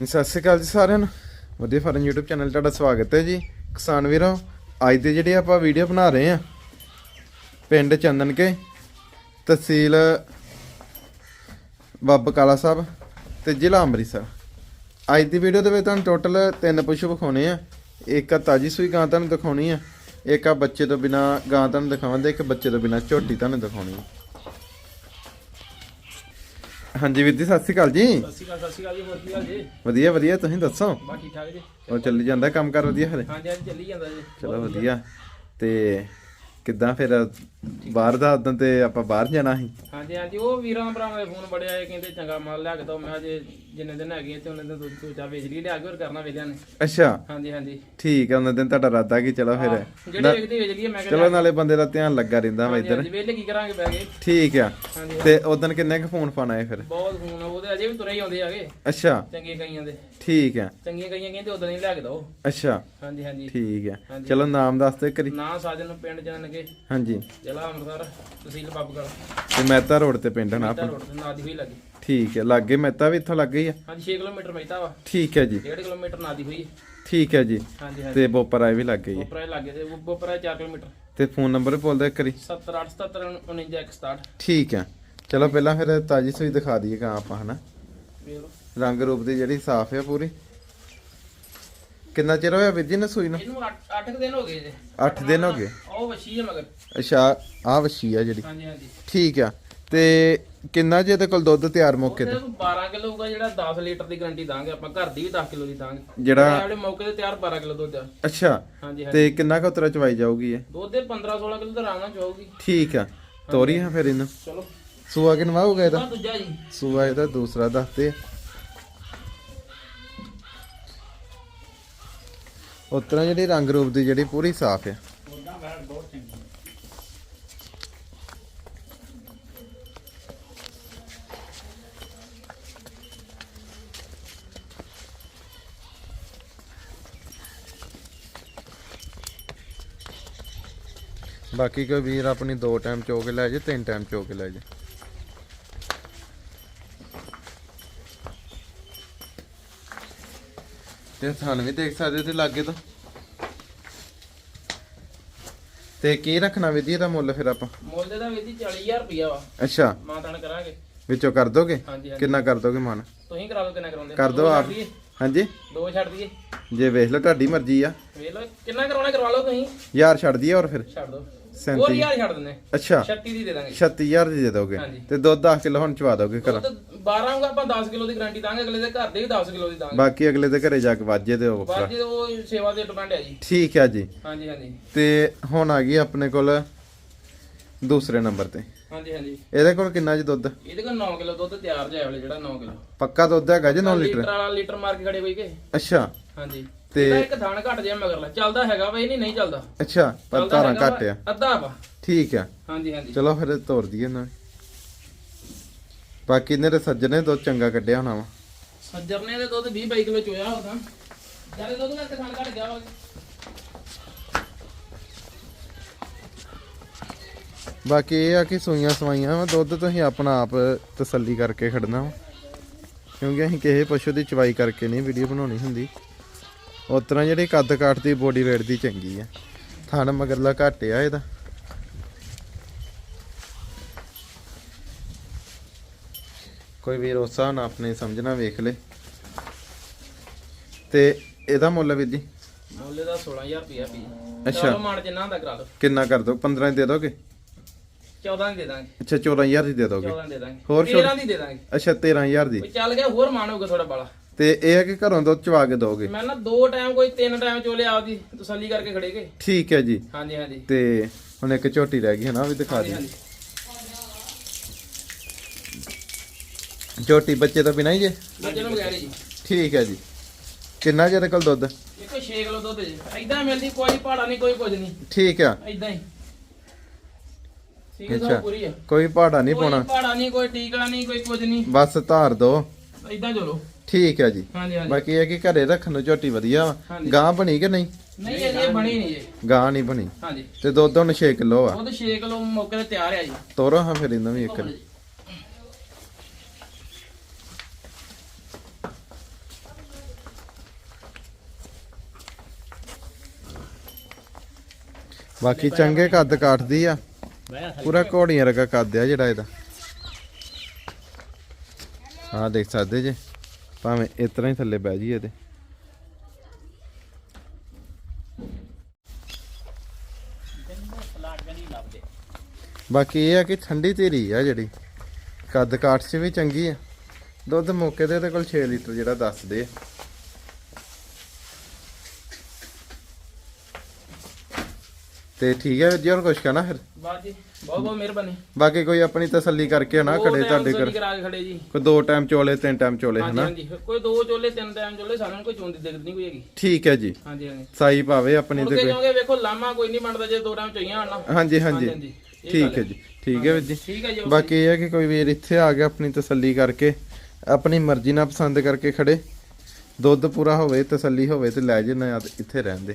ਸਤਿ ਸ਼੍ਰੀ ਅਕਾਲ ਜੀ ਸਾਰਿਆਂ ਨੂੰ। ਵਧੀਆ ਫਾਰਮ YouTube ਚੈਨਲ ਤੁਹਾਡਾ ਸਵਾਗਤ ਹੈ ਜੀ। ਕਿਸਾਨ ਵੀਰੋ, ਅੱਜ ਦੇ ਜਿਹੜੇ ਆਪਾਂ ਵੀਡੀਓ ਬਣਾ ਰਹੇ ਆ ਪਿੰਡ ਚੰਦਨ ਕੇ, ਤਹਿਸੀਲ ਬੱਬ ਕਾਲਾ ਸਾਹਿਬ ਤੇ ਜ਼ਿਲ੍ਹਾ ਅੰਮ੍ਰਿਤਸਰ। ਅੱਜ ਦੀ ਵੀਡੀਓ ਦੇ ਵਿੱਚ ਤੁਹਾਨੂੰ ਟੋਟਲ ਤਿੰਨ ਪਸ਼ੂ ਵਿਖਾਉਣੇ ਆ। ਇੱਕ ਆ ਤਾਜੀ ਸੂਈ ਗਾਂ ਤੁਹਾਨੂੰ ਦਿਖਾਉਣੀ ਆ, ਇੱਕ ਆ ਬੱਚੇ ਤੋਂ ਬਿਨਾ ਗਾਂ ਤੁਹਾਨੂੰ ਦਿਖਾਵਾਂਗੇ, ਇੱਕ ਬੱਚੇ ਤੋਂ ਬਿਨਾ ਝੋਟੀ ਤੁਹਾਨੂੰ ਦਿਖਾਉਣੀ ਆ। ਹਾਂਜੀ ਵੀਰ ਜੀ ਸਤਿ ਸ਼੍ਰੀ ਅਕਾਲ ਜੀ। ਸਤਿ ਸ਼੍ਰੀ ਅਕਾਲ ਸਤਿ ਸ਼੍ਰੀ ਅਕਾਲ ਜੀ ਹੋਰ ਕੀ ਹਾਲ ਜੀ? ਵਧੀਆ ਵਧੀਆ ਤੁਸੀਂ ਦੱਸੋ? ਬਸ ਠੀਕ ਠਾਕ ਜੀ। ਉਹ ਚੱਲੀ ਜਾਂਦਾ ਕੰਮ ਕਰ ਵਧੀਆ ਹਲੇ? ਹਾਂਜੀ ਹਾਂਜੀ ਚੱਲੀ ਜਾਂਦਾ ਜੀ। ਚਲੋ ਵਧੀਆ। ਤੇ ਕਿੱਦਾਂ ਫਿਰ ਬਾਹਰ ਦਾ ਉਦੋਂ ਤੇ ਆਪਾਂ ਬਾਹਰ ਜਾਣਾ ਸੀ। ਹਾਂਜੀ ਹਾਂਜੀ ਉਹ ਵੀਰਾਂ ਭਰਾਵਾਂ ਦੇ ਫੋਨ ਬੜੇ ਆਏ ਕਹਿੰਦੇ ਚੰਗਾ ਮਾਲ ਲਿਆ ਕੇ ਦੋ ਮੈਂ ਜੇ ਜਿੰਨੇ ਦਿਨ ਹੈਗੇ ਤੇ ਉਹਨੇ ਦਿਨ ਦੁੱਧ ਚੂਚਾ ਵੇਚ ਲਈ ਲਿਆ ਕੇ ਹੋਰ ਕਰਨਾ ਵੇਲਿਆਂ ਨੇ। ਅੱਛਾ। ਹਾਂਜੀ ਹਾਂਜੀ। ਠੀਕ ਹੈ ਉਹਨਾਂ ਦਿਨ ਤੁਹਾਡਾ ਇਰਾਦਾ ਕਿ ਚਲੋ ਫਿਰ। ਜਿਹੜੇ ਵੇਚਦੇ ਵੇਚ ਲਈਏ ਮੈਂ ਚਲੋ ਨਾਲੇ ਬੰਦੇ ਦਾ ਧਿਆਨ ਲੱਗਾ ਰਹਿੰਦਾ ਵਾ ਇੱਧਰ। ਹਾਂਜੀ ਵੇਲੇ ਕੀ ਕਰਾਂਗੇ ਬਹਿ ਕੇ। ਠੀਕ ਆ। ਤੇ ਉਦੋਂ ਕਿੰਨੇ ਕੁ ਫੋਨ ਫਾਨ ਆਏ ਫਿਰ? ਬਹੁਤ ਫੋਨ ਉਹਦੇ ਅਜੇ ਵੀ ਤੁਰੇ ਹੀ ਆਉਂਦੇ ਆਗੇ ਅੱਛਾ। ਚੰਗੀਆਂ ਕਈਆਂ ਦੇ। ਠੀਕ ਆ। ਚੰਗੀਆਂ ਕਈਆਂ ਕਹਿੰਦੇ ਉਦੋਂ ਨਹੀਂ ਲਿਆ ਕੇ ਦੋ ਅੱਛਾ। ਹਾਂਜੀ ਹਾਂਜੀ। ਠੀਕ ਆ। ਚਲੋ ਨਾਮ ਦੱਸ ਦੇ ਕਰੀ ਨਾ ਸਾਜਨ ਪਿੰਡ ਜਾਣ ਲੱਗੇ ਹਾਂਜੀ। ਜ਼ਿਲ੍ਹਾ ਅੰਮ੍ਰਿਤਸਰ ਤਹਿਸੀਲ ਬੱਬਗੜ ਤੇ ਮਹਿਤਾ ਰੋਡ ਤੇ ਪਿੰਡ ਨਾ ਮਹਿਤਾ ਰੋਡ ਤੇ ਨਾਦੀ ਹੋਈ ਲੱਗੀ। ਠੀਕ ਹੈ ਲੱਗੇ ਮਹਿਤਾ ਵੀ ਇੱਥੋਂ ਲੱਗੇ ਹੀ ਆ? ਹਾਂਜੀ 6 ਕਿਲੋਮੀਟਰ ਮਹਿਤਾ ਵਾ। ਠੀਕ ਹੈ ਜੀ। 1.5 ਕਿਲੋਮੀਟਰ ਨਾਦੀ ਹੋਈ ਹੈ। ਠੀਕ ਹੈ ਜੀ। ਹਾਂਜੀ ਹਾਂਜੀ। ਤੇ ਬੋਪਰ ਵੀ ਲੱਗੇ ਹੀ ਆ। ਬੋਪਰਾ ਲੱਗੇ ਤੇ ਬੋਪਰਾ 4 ਕਿਲੋਮੀਟਰ। ਤੇ ਫੋਨ ਨੰਬਰ ਬੋਲਦੇ ਕਰੀ 7877 ਠੀਕ ਆ ਚਲੋ ਪਹਿਲਾਂ ਫਿਰ ਤਾਜੀ ਸੂਈ ਦਿਖਾ ਦਈਏ ਕਾਂ ਆਪਾਂ ਹਨਾ? ਵੇਖ ਲਓ। ਰੰਗ ਰੂਪ ਦੀ ਜਿਹੜੀ ਸਾਫ਼ ਆ ਪੂਰੀ। ਕਿੰਨਾ ਚਿਰ ਹੋਇਆ ਵੀਰ ਜੀ ਨੇ ਸੂਈ ਨੂੰ? ਇਹਨੂੰ 8 ਦਿਨ ਹੋ ਗਏ ਜੇ। 8 ਦਿਨ ਹੋ ਗਏ? ਉਹ ਵਸ਼ੀ ਹੈ ਮਗਰ। ਅੱਛਾ ਆ ਵਛੀ ਆ ਜਿਹੜੀ। ਹਾਂਜੀ ਹਾਂਜੀ। ਠੀਕ ਆ। ਤੇ ਕਿੰਨਾ ਜੇ ਇਹਦੇ ਕੋਲ ਦੁੱਧ ਤਿਆਰ ਮੌਕੇ ਤੇ? ਤੋਂ 12 ਕਿਲੋ ਹੋਊਗਾ ਜਿਹੜਾ 10 ਲੀਟਰ ਦੀ ਗਾਰੰਟੀ ਦਾਂਗੇ ਆਪਾਂ। ਘਰ ਦੀ ਵੀ 10 ਕਿਲੋ ਦੀ ਦਾਂਗੇ। ਜਿਹੜਾ ਜਿਹੜੇ ਮੌਕੇ ਤੇ ਤਿਆਰ 12 ਕਿਲੋ ਦੁੱਧ ਆ। ਅੱਛਾ। ਹਾਂਜੀ ਹਾਂਜੀ। ਤੇ ਕਿੰਨਾ ਕੁ ਉਤਰਾ ਚਵਾਈ ਜਾਊਗੀ ਇਹ? ਦੁੱਧ ਦੇ 15 16 ਕਿਲੋ ਤਾਂ ਆਰਾਮ ਨਾਲ ਚਾਹੂਗੀ ਠੀਕ ਆ। ਤੋਰੀ ਆ ਫਿਰ ਇਹਨੂੰ। ਚਲੋ। ਸੂਆ ਕਿਨਵਾ ਹੋਊਗਾ ਇਹਦਾ? ਦੂਜਾ ਜੀ। ਸੂਆ ਇਹਦਾ ਦੂਸਰਾ ਦੱਸਦੇ ਉਤਰਾ ਜਿਹੜੀ ਰੰਗ ਰੂਪ ਦੀ ਜਿਹੜੀ ਪੂਰੀ ਸਾਫ਼ ਆ ਉਹਦਾ ਵੈਟ ਬਹੁਤ ਚੰਗੀ ਬਾਕੀ ਕੋਈ ਵੀਰ ਆਪਣੀ ਦੋ ਟਾਈਮ ਚੋ ਕੇ ਲੈ ਜੇ, ਤਿੰਨ ਟਾਈਮ ਚੋ ਕੇ ਲੈ ਜੇ। ਤੇ ਤੁਹਾਨੂੰ ਵੀ ਦੇਖ ਸਕਦੇ ਤੇ ਲਾਗੇ ਤੋਂ। ਤੇ ਕੀ ਰੱਖਣਾ ਵਿਧੀ ਦਾ ਮੁੱਲ ਫਿਰ ਆਪਾਂ? ਮੁੱਲ ਦਾ ਵੀ 40000 ਰੁਪਿਆ ਵਾ। ਅੱਛਾ। ਮਾਤਾਨ ਕਰਾਂਗੇ। ਵਿੱਚੋਂ ਕਰ ਦੋਗੇ? ਕਿੰਨਾ ਕਰ ਦੋਗੇ ਮਨ? ਤੁਸੀਂ ਕਰਾ ਲਓ ਕਿੰਨਾ ਕਰਾਉਂਦੇ। ਕਰ ਦੋ ਆਪ। ਹਾਂਜੀ। ਦੋ ਛੱਡ ਦਈਏ। ਜੇ ਵੇਖ ਲਓ ਤੁਹਾਡੀ ਮਰਜ਼ੀ ਆ। ਵੇਖ ਲਓ ਕਿੰਨਾ ਕਰਾਉਣਾ ਕਰਵਾ ਲਓ ਤੁਸੀਂ? ਯਾਰ ਛੱਡ ਦਈਏ ਹੋਰ ਫਿਰ। ਛੱਡ ਦਿਓ 37 ਹੋਰ ਯਾਰ ਛੱਡ ਦਿੰਦੇ। ਅੱਛਾ। 36 ਦੀ ਦੇ ਦਾਂਗੇ। 36000 ਦੀ ਦੇ ਦੋਗੇ। ਹਾਂਜੀ। ਤੇ ਦੁੱਧ 10 ਕਿਲੋ ਹੁਣ ਚਵਾ ਦੋਗੇ ਘਰ। ਦੁੱਧ 12 ਹੋਊਗਾ ਆਪਾਂ 10 ਕਿਲੋ ਦੀ ਗਾਰੰਟੀ ਦਾਂਗੇ ਅਗਲੇ ਦੇ ਘਰ ਦੇ ਵੀ 10 ਕਿਲੋ ਦੀ ਦਾਂਗੇ। ਬਾਕੀ ਅਗਲੇ ਦੇ ਘਰੇ ਜਾ ਕੇ ਵਾਜੇ ਦੇ ਉਹ ਬਾਅਦ ਜੇ ਉਹ ਸੇਵਾ ਤੇ ਡਿਪੈਂਡ ਹੈ ਜੀ। ਠੀਕ ਹੈ ਜੀ। ਹਾਂਜੀ ਹਾਂਜੀ। ਤੇ ਹੁਣ ਆ ਗਈ ਆਪਣੇ ਕੋਲ ਦੂਸਰੇ ਨੰਬਰ ਤੇ। ਹਾਂਜੀ ਹਾਂਜੀ। ਇਹਦੇ ਕੋਲ ਕਿੰਨਾ ਜੀ ਦੁੱਧ? ਇਹਦੇ ਕੋਲ 9 ਕਿਲੋ ਦੁੱਧ ਤਿਆਰ ਜਿਹਾ ਵਾਲੇ ਜਿਹੜਾ 9 ਕਿਲੋ। ਪੱਕਾ ਦੁੱਧ ਹੈਗਾ ਜੀ 9 ਲੀਟਰ ਲੀਟਰ? ਵਾਲਾ ਲੀਟਰ ਮਾਰ ਕੇ ਖੜੇ ਹੋਈ ਕੇ ਅੱਛਾ। ਹਾਂਜੀ। ਤੇ- ਤੇ ਇੱਕ ਥਾਣ ਘਟ ਜਿਹਾ ਮਗਰਲਾ ਚੱਲਦਾ ਹੈਗਾ ਬਈ ਨਹੀਂ ਨਹੀਂ ਚੱਲਦਾ। ਅੱਛਾ ਪਰ ਚੱਲਦਾ ਹੈਗਾ ਘੱਟ ਆ। ਵਾ, ਅੱਧਾ ਵਾ। ਠੀਕ ਆ। ਹਾਂਜੀ ਹਾਂਜੀ। ਚਲੋ ਫਿਰ ਤੋਰ ਦਈਏ ਨਾ। ਬਾਕੀ ਇਹਨੇ ਤੇ ਸੱਜਣੇ ਦੁੱਧ ਚੰਗਾ ਕੱਢਿਆ ਹੋਣਾ ਵਾ। ਸੱਜਰ ਨੇ ਦੇ ਦੁੱਧ 20 22 ਕਿਲੋ ਚੋਇਆ ਹੋਗਾ ਜ਼ਿਆਦਾ ਦੁੱਧ ਕਰਕੇ ਥਾਣ ਘਟ ਗਿਆ ਵਾ ਬਾਕੀ ਇਹ ਆ ਕਿ ਸੂਈਆਂ ਸਵਾਈਆਂ ਵਾ ਦੁੱਧ ਤੁਸੀਂ ਆਪਣਾ ਆਪ ਤਸੱਲੀ ਕਰਕੇ ਖੜਨਾ ਵਾ। ਕਿਉਂਕਿ ਅਸੀਂ ਕਿਸੇ ਪਸ਼ੂ ਦੀ ਚਵਾਈ ਕਰਕੇ ਨਹੀਂ ਵੀਡੀਓ ਬਣਾਉਣੀ ਹੁੰਦੀ। ਉਸ ਤਰ੍ਹਾਂ ਜਿਹੜੀ ਕੱਦ ਕਾਠ ਦੀ ਬੋਡੀ weight ਦੀ ਚੰਗੀ ਆ। ਥਣ ਮਗਰਲਾ ਘੱਟ ਆ ਇਹਦਾ। ਕੋਈ ਵੀਰ ਉਸ ਹਿਸਾਬ ਨਾਲ ਆਪਣੇ ਸਮਝਣਾ ਵੇਖ ਲੇ। ਤੇ ਇਹਦਾ ਮੁੱਲ ਵੀਰ ਜੀ? ਮੁੱਲ ਦਾ 16000 ਰੁਪਿਆ ਪੀ ਅੱਛਾ। ਮਾਣ ਜਿੰਨਾ ਹੁੰਦਾ ਕਰਾ ਲਓ ਕਿੰਨਾ ਕਰ ਦੋ? 15 ਦੀ ਦੇ ਦੋਗੇ? 14 ਦੀ ਦੇ ਦਾਂਗੇ। ਅੱਛਾ 14000 ਦੀ ਦੇ ਦੋਗੇ। 14 ਦੀ ਦੇ ਦਾਂਗੇ। ਹੋਰ ਛੋਟ- 13 ਦੀ ਦੇ ਦਾਂਗੇ। ਅੱਛਾ 13000 ਦੀ। ਚੱਲ ਗਿਆ ਹੋਰ ਹੋਊਗਾ ਥੋੜਾ ਬਾਲਾ। ਤੇ ਇਹ ਹੈ ਕਿ ਘਰੋਂ ਦੁੱਧ ਚਵਾ ਕੇ ਦੋਗੇ? ਮੈਂ ਨਾ ਦੋ ਟਾਈਮ ਕੋਈ ਤਿੰਨ ਟਾਈਮ ਚੋਲੇ ਆਪਦੀ ਤਸੱਲੀ ਕਰਕੇ ਖੜੇਗੇ ਠੀਕ ਹੈ ਜੀ। ਹਾਂਜੀ ਹਾਂਜੀ। ਤੇ ਹੁਣ ਇੱਕ ਝੋਟੀ ਰਹਿ ਗਈ ਹੈ ਨਾ ਉਹ ਵੀ ਦਿਖਾ ਹਾਂਜੀ ਦੀ ਹਾਂਜੀ। ਝੋਟੀ ਬੱਚੇ ਤੋਂ ਬਿਨਾਂ ਹੀ ਜੇ? ਬੱਚੇ ਨੂੰ ਬਗੈਰ ਹੀ ਜੀ। ਠੀਕ ਹੈ ਜੀ। ਕਿੰਨਾ ਜਿਹਦੇ ਕੋਲ ਦੁੱਧ? ਇੱਕੋ 6 ਕਿਲੋ ਦੁੱਧ ਜੀ। ਐਦਾਂ ਮਿਲਦੀ ਕੋਈ ਪਹਾੜਾ ਨਹੀਂ ਕੋਈ ਕੁਝ ਨਹੀਂ। ਠੀਕ ਆ। ਐਦਾਂ ਹੀ। ਠੀਕ। ਹੈ ਪੂਰੀ ਆ। ਕੋਈ ਪਹਾੜਾ ਨਹੀਂ ਪਾਉਣਾ। ਕੋਈ ਪਹਾੜਾ ਨਹੀਂ ਕੋਈ ਟੀਕਾ ਨਹੀਂ ਕੋਈ ਕੁਝ ਨਹੀਂ। ਬਸ ਧਾਰ ਦੋ। ਐਦਾਂ ਚਲੋ। ਠੀਕ ਹੈ ਜੀ। ਬਾਕੀ ਇਹ ਕਿ ਘਰੇ ਰੱਖਣ ਨੂੰ ਝੋਟੀ ਵਧੀਆ ਵਾ। ਹਾਂਜੀ। ਗਾਂ ਬਣੀ ਕਿ ਨਹੀਂ? ਨਹੀਂ ਇਹ ਬਣੀ ਨਹੀਂ ਜੀ। ਗਾਂ ਨਹੀਂ ਬਣੀ। ਹਾਂਜੀ। ਤੇ ਦੁੱਧ ਹੁਣ 6 ਕਿਲੋ ਆ। ਦੁੱਧ 6 ਕਿਲੋ ਮੌਕੇ ਤੇ ਤਿਆਰ ਆ ਜੀ। ਤੋਰੋ ਹਾਂ ਫਿਰ ਇਹਨਾਂ ਵੀ ਇੱਕ। ਵਾਰੀ। ਬਾਕੀ ਚੰਗੇ ਕੱਦ ਕਾਟਦੀ ਆ। ਪੂਰਾ ਘੋੜੀਆਂ ਵਰਗਾ ਕੱਦ ਆ ਜਿਹੜਾ ਇਹਦਾ। ਆ ਦੇਖ ਸਕਦੇ ਜੇ। ਭਾਵੇਂ ਇਸ ਤਰ੍ਹਾਂ ਹੀ ਥੱਲੇ ਬਹਿ ਜਾਈਏ ਇਹਦੇ ਬਾਕੀ ਇਹ ਆ ਕਿ ਠੰਡੀ ਧੀਰੀ ਆ ਜਿਹੜੀ। ਕੱਦ ਕਾਠ 'ਚ ਵੀ ਚੰਗੀ ਆ। ਦੁੱਧ ਮੌਕੇ ਤੇ ਇਹਦੇ ਕੋਲ 6 ਲੀਟਰ ਜਿਹੜਾ ਦੱਸਦੇ ਆ। ਤੇ ਠੀਕ ਹੈ ਜੀ ਹੋਰ ਕੁਝ ਕਹਿਣਾ ਫਿਰ? ਜੀ ਬਹੁਤ ਬਹੁਤ ਮਿਹਰਬਾਨੀ। ਬਾਕੀ ਕੋਈ ਆਪਣੀ ਤਸੱਲੀ ਕਰਕੇ ਨਾ ਖੜੇ ਤੁਹਾਡੇ ਸੋਨੀ ਘਰ ਕਰਾ ਕੇ ਖੜੇ ਜੀ। ਕੋਈ ਦੋ ਟਾਈਮ ਚੋਲੇ ਤਿੰਨ ਟਾਈਮ ਚੋਲੇ ਹਨਾ? ਹਾਂਜੀ ਕੋਈ ਦੋ ਚੋਲੇ ਤਿੰਨ ਟਾਈਮ ਚੋਲੇ ਸਾਨੂੰ ਕੋਈ ਚੋਣ ਦੀ ਦਿੱਕਤ ਨਹੀਂ ਕੋਈ ਹੈਗੀ। ਠੀਕ ਹੈ ਜੀ। ਹਾਂਜੀ ਹਾਂਜੀ। ਸਾਈ ਭਾਵੇ ਆਪਣੀ ਤੇ ਕਿਉਂਕਿ ਵੇਖੋ ਲਾਮਾ ਕੋਈ ਨਹੀਂ ਬਣਦਾ ਜੇ ਦੋ ਟਾਈਮ ਚੋਈਆਂ ਆਣਾ ਹਾਂਜੀ ਹਾਂਜੀ। ਠੀਕ ਹੈ ਜੀ ਠੀਕ ਹੈ ਵੀਰ ਜੀ। ਠੀਕ ਹੈ ਜੀ ਬਾਕੀ ਇਹ ਹੈ ਕਿ ਕੋਈ ਵੀਰ ਇੱਥੇ ਆ ਗਿਆ ਆਪਣੀ ਤਸੱਲੀ ਕਰਕੇ ਆਪਣੀ ਮਰਜ਼ੀ ਨਾਲ ਪਸੰਦ ਕਰਕੇ ਖੜੇ। ਦੁੱਧ ਪੂਰਾ ਹੋਵੇ ਤਸੱਲੀ ਹੋਵੇ ਤੇ ਲੈ ਜੇ ਨਾ ਇੱਥੇ ਰਹਿੰਦੇ